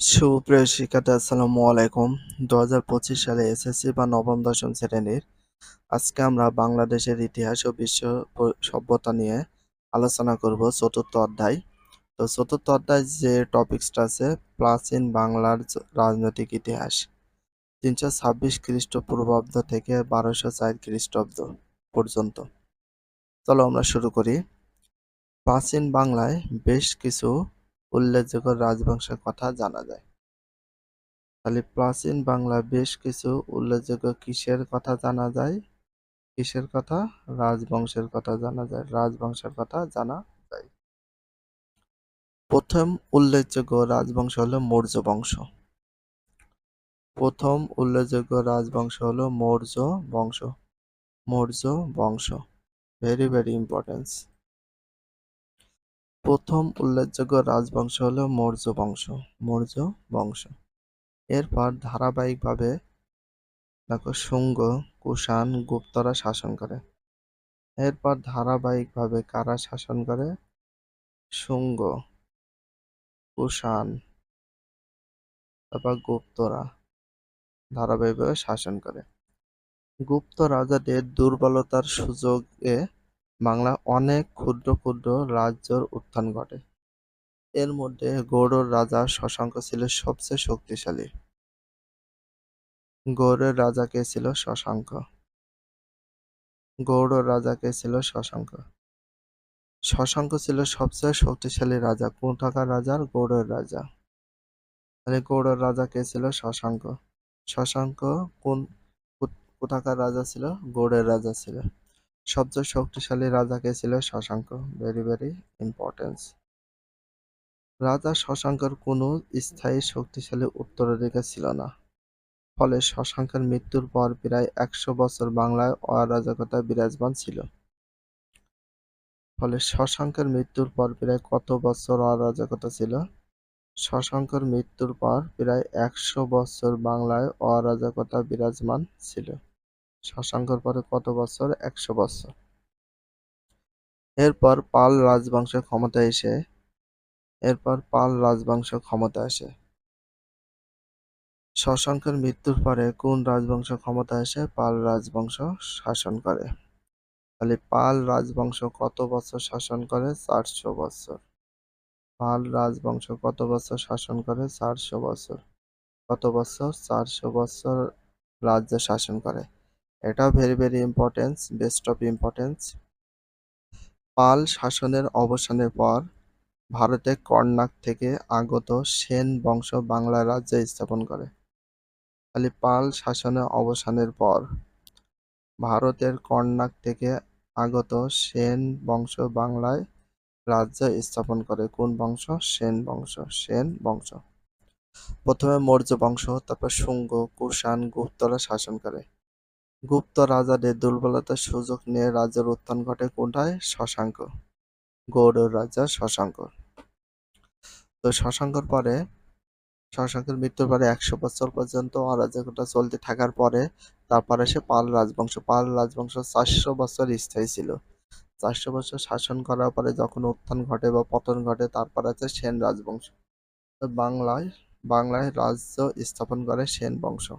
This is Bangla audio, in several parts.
সুপ্রিয় শিক্ষার্থী, আসসালামু আলাইকুম। দু হাজার পঁচিশ সালে এসএসসি বা নবম, দশম শ্রেণির আজকে আমরা বাংলাদেশের ইতিহাস ও বিশ্ব সভ্যতা নিয়ে আলোচনা করব চতুর্থ অধ্যায়। তো চতুর্থ অধ্যায় যে টপিকসটা আছে, প্রাচীন বাংলার রাজনৈতিক ইতিহাস। তিনশো ছাব্বিশ খ্রিস্টপূর্বাব্দ থেকে বারোশো চার খ্রিস্টাব্দ পর্যন্ত। চলো আমরা শুরু করি। প্রাচীন বাংলায় বেশ কিছু উল্লেখযোগ্য রাজবংশের কথা জানা যায়। তাহলে প্রাচীন বাংলায় বেশ কিছু উল্লেখযোগ্য কিসের কথা জানা যায়? কিসের কথা? রাজবংশের কথা জানা যায়। রাজবংশের কথা জানা যায়। প্রথম উল্লেখযোগ্য রাজবংশ হলো মৌর্য বংশ। প্রথম উল্লেখযোগ্য রাজবংশ হলো মৌর্য বংশ। মৌর্য বংশ। ভেরি ভেরি ইম্পর্টেন্স প্রথম উল্লেখযোগ্য রাজবংশ হলো মৌর্য বংশ মৌর্য বংশ। এরপর ধারাবাহিকভাবে দেখো শুঙ্গ, কুষাণ, গুপ্তরা শাসন করে। এরপর ধারাবাহিকভাবে কারা শাসন করে? শুঙ্গ, কুষাণ, তারপর গুপ্তরা ধারাবাহিকভাবে শাসন করে। গুপ্ত রাজাদের দুর্বলতার সুযোগে বাংলা অনেক ক্ষুদ্র ক্ষুদ্র রাজ্যর উত্থান ঘটে। এর মধ্যে গৌড়ের রাজা শশাঙ্ক ছিল সবচেয়ে শক্তিশালী। গৌড়ের রাজা কে ছিল শশাঙ্ক? গৌড়ের রাজা কে ছিল শশাঙ্ক? শশাঙ্ক ছিল সবচেয়ে শক্তিশালী রাজা। কোথাকার রাজার গৌড়ের রাজা। তাহলে গৌড়ের রাজা কে ছিল শশাঙ্ক? শশাঙ্ক কোন কোথ- কোথাকার রাজা ছিল? গৌড়ের রাজা ছিল। সবচেয়ে শক্তিশালী রাজা কে ছিল শশাঙ্ক? ভেরি ভেরি ইম্পর্টেন্স রাজা শশাঙ্কের কোনো স্থায়ী শক্তিশালী উত্তরাধিকার ছিল না। ফলে শশাঙ্কের মৃত্যুর পর প্রায় একশো বছর বাংলায় অরাজকতা বিরাজমান ছিল। ফলে শশাঙ্কের মৃত্যুর পর প্রায় কত বছর অরাজকতা ছিল? শশাঙ্কের মৃত্যুর পর প্রায় একশো বছর বাংলায় অরাজকতা বিরাজমান ছিল। শশাঙ্কের পরে কত বছর? একশো বছর। এরপর পাল রাজবংশ ক্ষমতা এসে, এরপর পাল রাজবংশ ক্ষমতা আসে শশাঙ্কের মৃত্যুর পরে কোন রাজবংশ ক্ষমতা আসে পাল রাজবংশ শাসন করে। তাহলে পাল রাজবংশ কত বছর শাসন করে? চারশো বছর। পাল রাজবংশ কত বছর শাসন করে? চারশো বছর। কত বছর? চারশো বছর রাজ্য শাসন করে। এটাও very very importance best of importance Pala শাসনের অবসানের পর ভারতে কর্ণাক থেকে আগত সেন বংশ বাংলা রাজ্য স্থাপন করে। তাহলে পাল শাসনের অবসানের পর ভারতের কর্ণাক থেকে আগত সেন বংশ বাংলায় রাজ্য স্থাপন করে। কোন বংশ? সেন বংশ সেন বংশ। প্রথমে মৌর্য বংশ, তারপর শুঙ্গ, কুষাণ, গুপ্তরা শাসন করে। গুপ্ত রাজাদের দুর্বলতার সুযোগ নিয়ে রাজ্যের উত্থান ঘটে কোনটায় শশাঙ্ক। গৌড়ের রাজা শশাঙ্ক। তো শশাঙ্কর পরে, শশাঙ্কের মৃত্যুর পরে একশো বছর পর্যন্ত অরাজকতা চলতে থাকার পরে, তারপরে সে পাল রাজবংশ পাল রাজবংশ চারশো বছর স্থায়ী ছিল। চারশো বছর শাসন করার পরে যখন উত্থান ঘটে বা পতন ঘটে, তারপর আছে সেন রাজবংশ। বাংলায় বাংলায় রাজ্য স্থাপন করে সেন বংশ।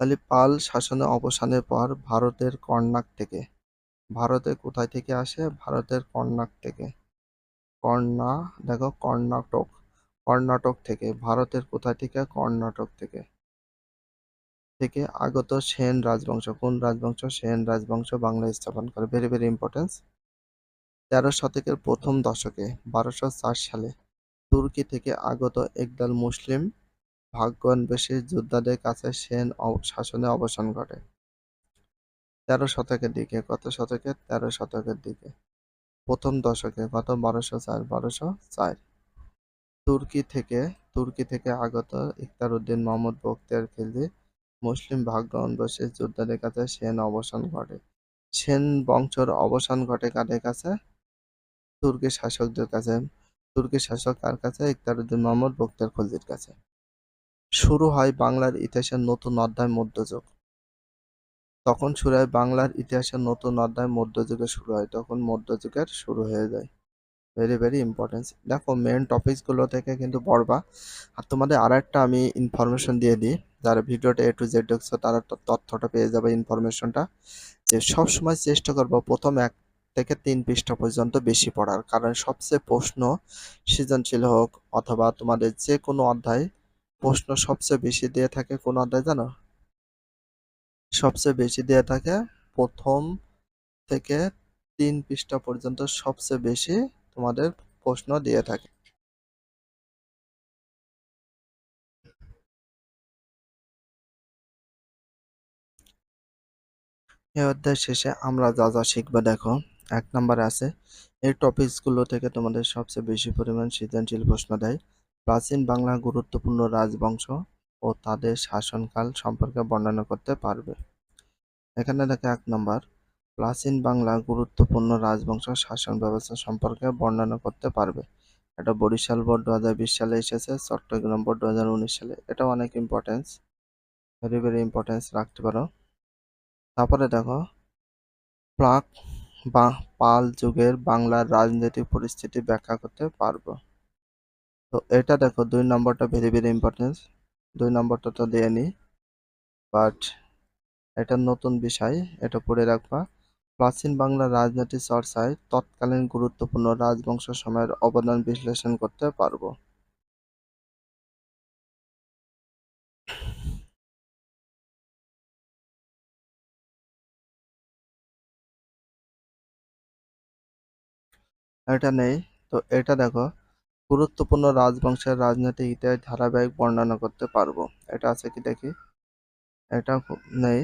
তাহলে পাল শাসনের অবসানের পর ভারতের কর্ণাক থেকে। ভারতে কোথায় থেকে আসে? ভারতের কর্ণাক থেকে। কর্ণা, দেখো, কর্ণাটক। কর্ণাটক থেকে। ভারতের কোথায় থেকে? কর্ণাটক থেকে। থেকে আগত সেন রাজবংশ। কোন রাজবংশ? সেন রাজবংশ বাংলায় স্থাপন করে। ভেরি ভেরি ইম্পর্টেন্স তেরো শতকের প্রথম দশকে, বারোশো সালে, তুর্কি থেকে আগত একদল মুসলিম ভাগ্যান্বেষী যোদ্ধাদের কাছে সেন শাসনে অবসান ঘটে। তেরো শতকের দিকে কত শতকে তেরো শতকের দিকে, প্রথম দশকে কত বারোশো চার বারোশো চার। তুর্কি থেকে তুর্কি থেকে আগত ইখতার উদ্দিন মোহাম্মদ বখতিয়ার খিলজি মুসলিম ভাগ্যান্বেষী যোদ্ধাদের কাছে সেন অবসান ঘটে। সেন বংশর অবসান ঘটে কাদের কাছে? তুর্কি শাসকদের কাছে। তুর্কি শাসক কার কাছে? ইখতার উদ্দিন মোহাম্মদ বখতিয়ার খলজির কাছে। শুরু হয় বাংলার ইতিহাসের নতুন অধ্যায় মধ্যযুগ। তখন শুরু হয় বাংলার ইতিহাসের নতুন অধ্যায় মধ্যযুগে শুরু হয়, তখন মধ্যযুগের শুরু হয়ে যায়। ভেরি ভেরি ইম্পর্টেন্স দেখো মেন টপিকসগুলো থেকে কিন্তু পড়বা। আর তোমাদের আর একটা আমি ইনফরমেশন দিয়ে দিই। যারা ভিডিওটা এ টু জেড দেখছ, তারা তথ্যটা পেয়ে যাবে ইনফরমেশনটা যে সবসময় চেষ্টা করব প্রথম এক থেকে তিন পৃষ্ঠা পর্যন্ত বেশি পড়ার। কারণ সবচেয়ে প্রশ্ন সৃজনশীল হোক, অথবা তোমাদের যে কোনো অধ্যায় প্রশ্ন সবচেয়ে বেশি দিয়ে থাকে কোন অধ্যায় জানো? সবচেয়ে বেশি দিয়ে থাকে প্রথম থেকে তিন পৃষ্ঠা পর্যন্ত সবচেয়ে বেশি তোমাদের প্রশ্ন দিয়ে থাকে। এই অধ্যায় শেষে আমরা যা যা শিখব দেখো, এক নম্বরে আছে, এই টপিকসগুলো থেকে তোমাদের সবচেয়ে বেশি পরিমাণ সৃজনশীল প্রশ্ন দেয়। প্রাচীন বাংলা গুরুত্বপূর্ণ রাজবংশ ও তাদের শাসনকাল সম্পর্কে বর্ণনা করতে পারবে। এখানে দেখো এক নম্বর, প্রাচীন বাংলা গুরুত্বপূর্ণ রাজবংশ শাসন ব্যবস্থা সম্পর্কে বর্ণনা করতে পারবে। এটা বরিশাল বোর্ড দু হাজার বিশ সালে এসেছে, চট্টগ্রাম বোর্ড দু হাজার উনিশ সালে। এটা অনেক ইম্পর্টেন্স ভেরি ভেরি ইম্পর্টেন্স রাখতে পারো। তারপরে দেখো, প্রাক বা পাল যুগের বাংলার রাজনৈতিক পরিস্থিতি ব্যাখ্যা করতে পারব। তো এটা দেখো, দুই নম্বরটা ভেরি ভেরি ইম্পর্টেন্স দুই নম্বরটা তো দিয়ে নি। বাট এটা নতুন বিষয়, এটা পড়ে রাখবা। প্রাচীন বাংলার রাজনীতি চর্চায় তৎকালীন গুরুত্বপূর্ণ রাজবংশ সময়ের অবদান বিশ্লেষণ করতে পারব। এটা নেই। তো এটা দেখো গুরুত্বপূর্ণ রাজবংশের রাজনৈতিক ইতিহাস ধারাবাহিক বর্ণনা করতে পারব। এটা আছে কি দেখি? এটা নেই।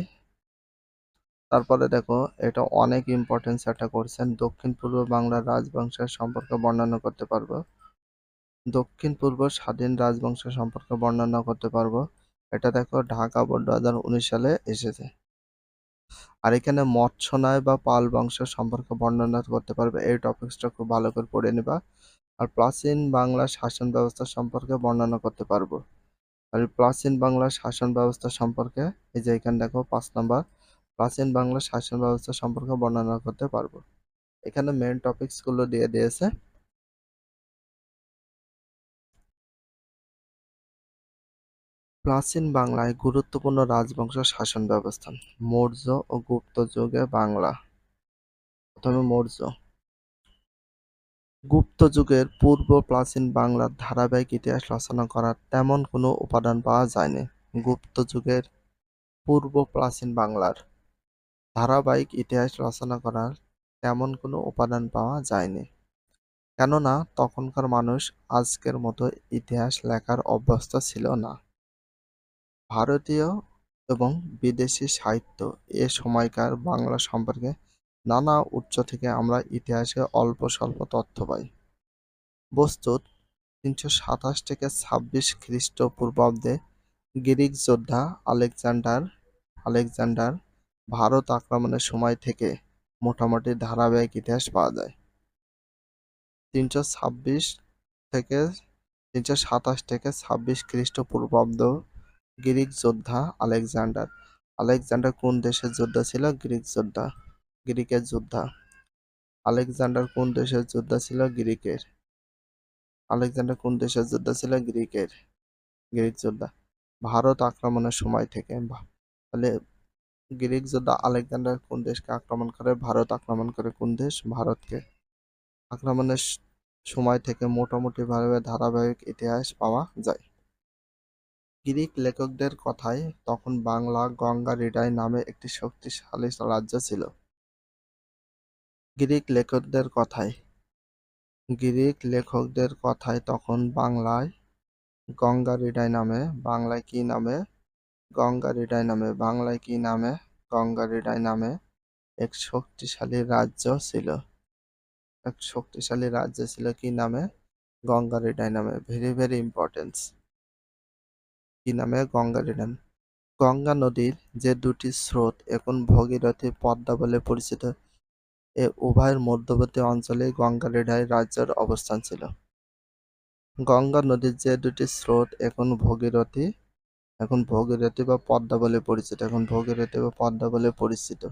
তারপরে দেখো, এটা অনেক ইম্পর্টেন্স একটা করছেন দক্ষিণ পূর্ব বাংলার রাজবংশের সম্পর্কে বর্ণনা করতে পারব। দক্ষিণ পূর্ব স্বাধীন রাজবংশ সম্পর্কে বর্ণনা করতে পারব। এটা দেখো, ঢাকা বোর্ড দু হাজার উনিশ সালে এসেছে। আর এখানে মৎস্যনায় বা পাল বংশ সম্পর্কে বর্ণনা করতে পারবে। এই টপিক্সটা খুব ভালো করে পড়ে নিবা। আর প্রাচীন বাংলার শাসন ব্যবস্থা সম্পর্কে বর্ণনা করতে পারব। আর প্রাচীন বাংলার শাসন ব্যবস্থা সম্পর্কে এই যে এখানে দেখো পাঁচ নম্বর, প্রাচীন বাংলার শাসন ব্যবস্থা সম্পর্কে বর্ণনা করতে পারব। এখানে মেন টপিকসগুলো দিয়ে দিয়েছে। প্রাচীন বাংলায় গুরুত্বপূর্ণ রাজবংশ শাসন ব্যবস্থা, মৌর্য ও গুপ্ত যুগে বাংলা। প্রথমে মৌর্য। গুপ্ত যুগের পূর্ব প্রাচীন বাংলার ধারাবাহিক ইতিহাস রচনা করার তেমন কোনো উপাদান পাওয়া যায়নি। গুপ্ত যুগের পূর্ব প্রাচীন বাংলার ধারাবাহিক ইতিহাস রচনা করার তেমন কোনো উপাদান পাওয়া যায়নি। কেননা, তখনকার মানুষ আজকের মতো ইতিহাস লেখার অভ্যস্ত ছিল না। ভারতীয় এবং বিদেশি সাহিত্য এ সময়কার বাংলা সম্পর্কে নানা উৎস থেকে আমরা ইতিহাসে অল্প স্বল্প তথ্য পাই। বস্তুত, তিনশো সাতাশ থেকে ছাব্বিশ খ্রিস্টপূর্বাব্দে গ্রিক যোদ্ধা আলেকজান্ডার আলেকজান্ডার ভারত আক্রমণের সময় থেকে মোটামুটি ধারাবাহিক ইতিহাস পাওয়া যায়। তিনশো ছাব্বিশ থেকে, তিনশো সাতাশ থেকে ছাব্বিশ খ্রিস্টপূর্বাব্দ গ্রিক যোদ্ধা আলেকজান্ডার। আলেকজান্ডার কোন দেশের যোদ্ধা ছিল? গ্রিক যোদ্ধা। গ্রিকের যোদ্ধা। আলেকজান্ডার কোন দেশের যোদ্ধা ছিল? গ্রিকের। আলেকজান্ডার কোন দেশের যোদ্ধা ছিল? গ্রিকের। গ্রিক যোদ্ধা। ভারত আক্রমণের সময় থেকে তাহলে গ্রিক যোদ্ধা আলেকজান্ডার কোন দেশকে আক্রমণ করে? ভারত আক্রমণ করে কোন দেশ? ভারতকে। আক্রমণের সময় থেকে মোটামুটি ভাবে ধারাবাহিক ইতিহাস পাওয়া যায়। গ্রিক লেখকদের কথায় তখন বাংলা গঙ্গা রিডাই নামে একটি শক্তিশালী রাজ্য ছিল। গ্রিক লেখকদের কথায়। গ্রিক লেখকদের কথায় তখন বাংলায় গঙ্গা রিডাই নামে, বাংলায় কি নামে? গঙ্গা রিডাই নামে, বাংলায় কি নামে? গঙ্গা রিডাই নামে এক শক্তিশালী রাজ্য ছিল। এক শক্তিশালী রাজ্য ছিল কি নামে? গঙ্গা রিডাই নামে। ভেরি ভেরি ইম্পর্টেন্স কি নামে? গঙ্গা রিডাই গঙ্গা নদীর যে দুটি স্রোত এখন ভগীরথী পদ্মা বলে পরিচিত। এ উভয়ের মধ্যবর্তী অঞ্চলে গঙ্গা রিডাই রাজ্যের অবস্থান ছিল। গঙ্গা নদীর যে দুটি স্রোত এখন ভগীরথী এখন ভগীরথী বা পদ্মা বলে পরিচিত, এখন ভগীরথী বা পদ্মা বলে পরিচিত।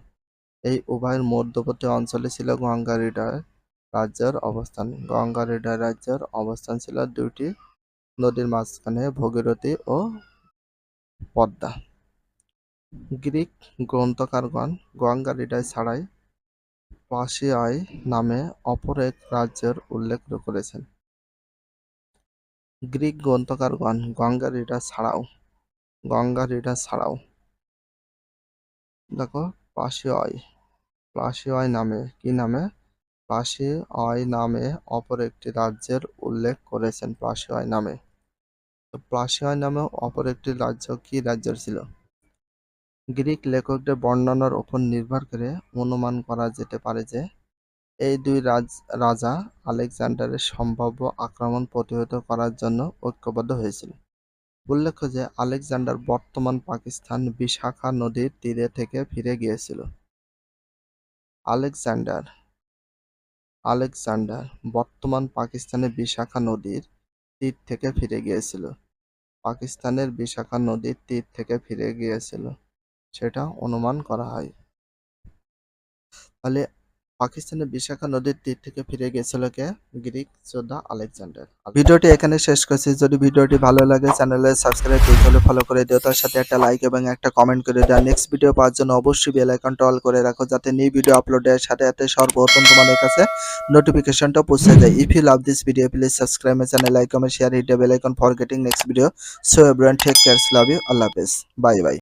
এই উভয়ের মধ্যবর্তী অঞ্চলে ছিল গঙ্গা রিডার রাজ্যের অবস্থান। গঙ্গা হৃদয় রাজ্যের অবস্থান ছিল দুটি নদীর মাঝখানে, ভগীরথী ও পদ্মা। গ্রিক গ্রন্থকারগণ গঙ্গা হৃদয় ছাড়াই পাশিয়াই নামে অপর এক রাজ্যের উল্লেখ করেছেন। গ্রিক গ্রন্থকারগণ গঙ্গা রিডা ছাড়াও, গঙ্গা রিডা ছাড়াও, দেখো পাশিয়াই পাশিয়াই নামে, কি নামে? পাশিয়াই নামে অপর একটি রাজ্যের উল্লেখ করেছেন পাশিয়াই নামে। তো নামে অপর একটি রাজ্য কি রাজ্যের ছিল? গ্রিক লেখকদের বর্ণনার উপর নির্ভর করে অনুমান করা যেতে পারে যে, এই দুই রাজ, রাজা আলেকজান্ডারের সম্ভাব্য আক্রমণ প্রতিহত করার জন্য ঐক্যবদ্ধ হয়েছিল। উল্লেখ্য যে, আলেকজান্ডার বর্তমান পাকিস্তান বিশাখা নদীর তীরে থেকে ফিরে গিয়েছিল। আলেকজান্ডার আলেকজান্ডার বর্তমান পাকিস্তানের বিশাখা নদীর তীর থেকে ফিরে গিয়েছিল। পাকিস্তানের বিশাখা নদীর তীর থেকে ফিরে গিয়েছিল। সেটা অনুমান করা হয়। তাহলে পাকিস্তানের বিশাখা নদীর তীর থেকে ফিরে গেছিল কে? গ্রিক যোদ্ধা আলেকজান্ডার। ভিডিওটি এখানে শেষ করছি। যদি ভিডিওটি ভালো লাগে চ্যানেলে সাবস্ক্রাইব হলে ফলো করে দিও। তার সাথে একটা লাইক এবং একটা কমেন্ট করে দিও। নেক্সট ভিডিও পাওয়ার জন্য অবশ্যই বেল আইকনটা অল করে রাখো যাতে নিউ ভিডিও আপলোডের সাথে সাথে সর্বপ্রথম তোমাদের কাছে নোটিফিকেশনটা পৌঁছে যায়। If you love this video please subscribe my channel like comment share hit bell icon for getting next video so everyone take cares love you আল্লাহ হাফেজ। Bye bye